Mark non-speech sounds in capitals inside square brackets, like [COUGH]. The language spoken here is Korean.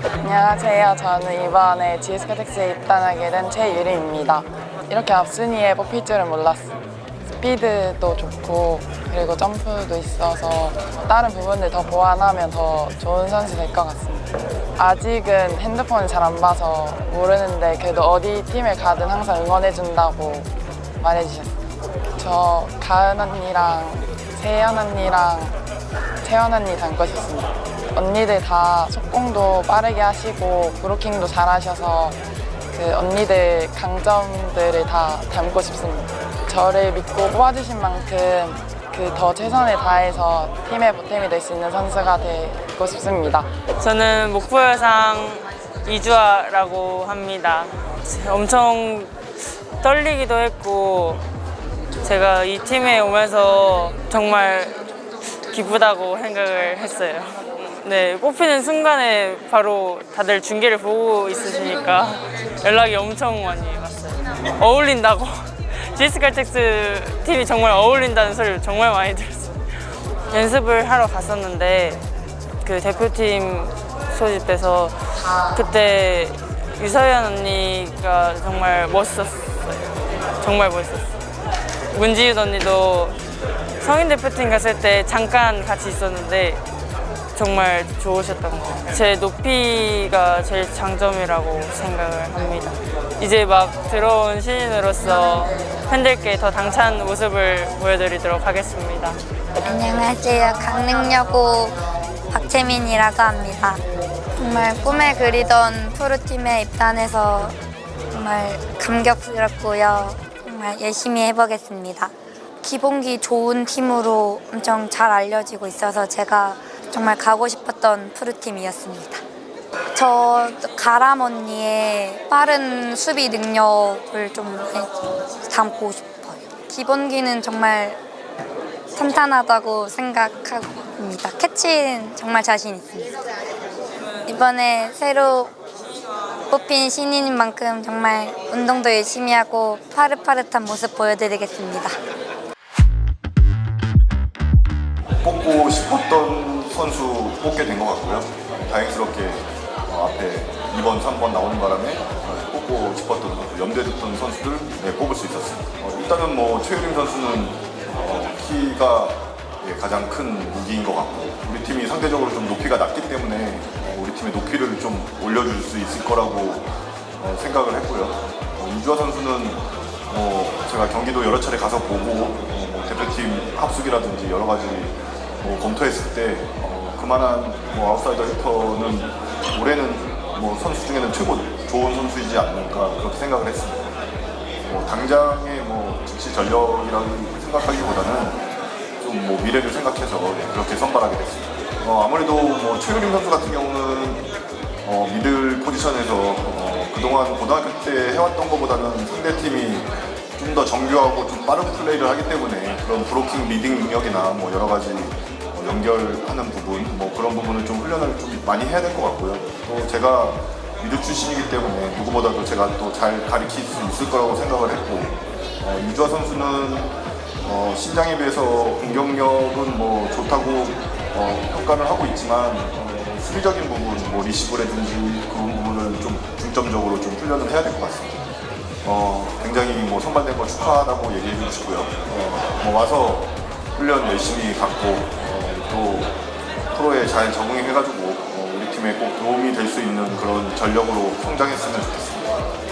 안녕하세요. 저는 이번에 GS카텍스에 입단하게 된 최유리입니다. 이렇게 앞순위에 뽑힐 줄은 몰랐어요. 스피드도 좋고 그리고 점프도 있어서 다른 부분들 더 보완하면 더 좋은 선수 될 것 같습니다. 아직은 핸드폰을 잘 안 봐서 모르는데 그래도 어디 팀에 가든 항상 응원해준다고 말해주셨어요. 저 가은 언니랑 세연 언니랑 채연 언니 닮고 싶습니다. 언니들 다 속공도 빠르게 하시고 브로킹도 잘하셔서 그 언니들 강점들을 다 닮고 싶습니다. 저를 믿고 뽑아주신 만큼 그 더 최선을 다해서 팀의 보탬이 될 수 있는 선수가 되고 싶습니다. 저는 목표여상 이주아라고 합니다. 엄청 떨리기도 했고 제가 이 팀에 오면서 정말 기쁘다고 생각을 했어요. 네, 뽑히는 순간에 바로 다들 중계를 보고 있으시니까 연락이 엄청 많이 왔어요. 어울린다고. [LAUGHS] GS 칼텍스 팀이 정말 어울린다는 소리를 정말 많이 들었어요. 연습을 하러 갔었는데 그 대표팀 소집돼서 그때 유서연 언니가 정말 멋있었어요. 정말 멋있었어요. 문지윤 언니도 성인 대표팀 갔을 때 잠깐 같이 있었는데 정말 좋으셨던 것 같아요. 제 높이가 제일 장점이라고 생각을 합니다. 이제 막 들어온 신인으로서 팬들께 더 당찬 모습을 보여드리도록 하겠습니다. 안녕하세요. 강릉여고 박채민이라고 합니다. 정말 꿈에 그리던 프로팀에 입단해서 정말 감격스럽고요. 정말 열심히 해보겠습니다. 기본기 좋은 팀으로 엄청 잘 알려지고 있어서 제가 정말 가고 싶었던 프로팀이었습니다. 저 가람 언니의 빠른 수비 능력을 좀 담고 싶어요. 기본기는 정말 탄탄하다고 생각합니다. 캐치는 정말 자신 있습니다. 이번에 새로 뽑힌 신인인 만큼 정말 운동도 열심히 하고 파릇파릇한 모습 보여드리겠습니다. 뽑고 싶었던 선수 뽑게 된 것 같고요. 다행스럽게 어, 앞에 2번, 3번 나오는 바람에 어, 뽑고 싶었던 선수, 염두에 던 선수들 네, 뽑을 수 있었습니다. 어, 일단은 뭐 최유림 선수는 어, 키가 예, 가장 큰 무기인 것 같고 우리 팀이 상대적으로 좀 높이가 낮기 때문에 어, 우리 팀의 높이를 좀 올려줄 수 있을 거라고 어, 생각을 했고요. 어, 이주아 선수는 뭐 제가 경기도 여러 차례 가서 보고 어, 뭐 대표팀 합숙이라든지 여러 가지 뭐 검토했을 때 어, 그만한 뭐 아웃사이더 히터는 올해는 뭐 선수 중에는 최고 좋은 선수이지 않을까 그렇게 생각을 했습니다. 뭐 당장의 뭐 즉시 전력이라고 생각하기보다는 좀뭐 미래를 생각해서 네, 그렇게 선발하게 됐습니다. 어, 아무래도 뭐 최유림 선수 같은 경우는 어, 미들 포지션에서 어, 그동안 고등학교 때 해왔던 것보다는 상대 팀이 좀 더 정교하고 좀 빠른 플레이를 하기 때문에 그런 브로킹 리딩 능력이나 뭐 여러 가지 어, 연결하는 부분 뭐 그런 부분을 좀 훈련을 좀 많이 해야 될 것 같고요. 또 제가 미드 출신이기 때문에 누구보다도 제가 또 잘 가르칠 수 있을 거라고 생각을 했고 어, 유주아 선수는 어, 신장에 비해서 공격력은 뭐 좋다고 어, 평가를 하고 있지만 어, 수비적인 부분, 뭐 리시브라든지 그런 부분을 좀 중점적으로 좀 훈련을 해야 될 것 같습니다. 어, 굉장히 뭐 선발된 거 축하하다고 얘기해 주고 싶고요. 어, 뭐 와서 훈련 열심히 갖고 어, 또 프로에 잘 적응해가지고 어, 우리 팀에 꼭 도움이 될 수 있는 그런 전력으로 성장했으면 좋겠습니다.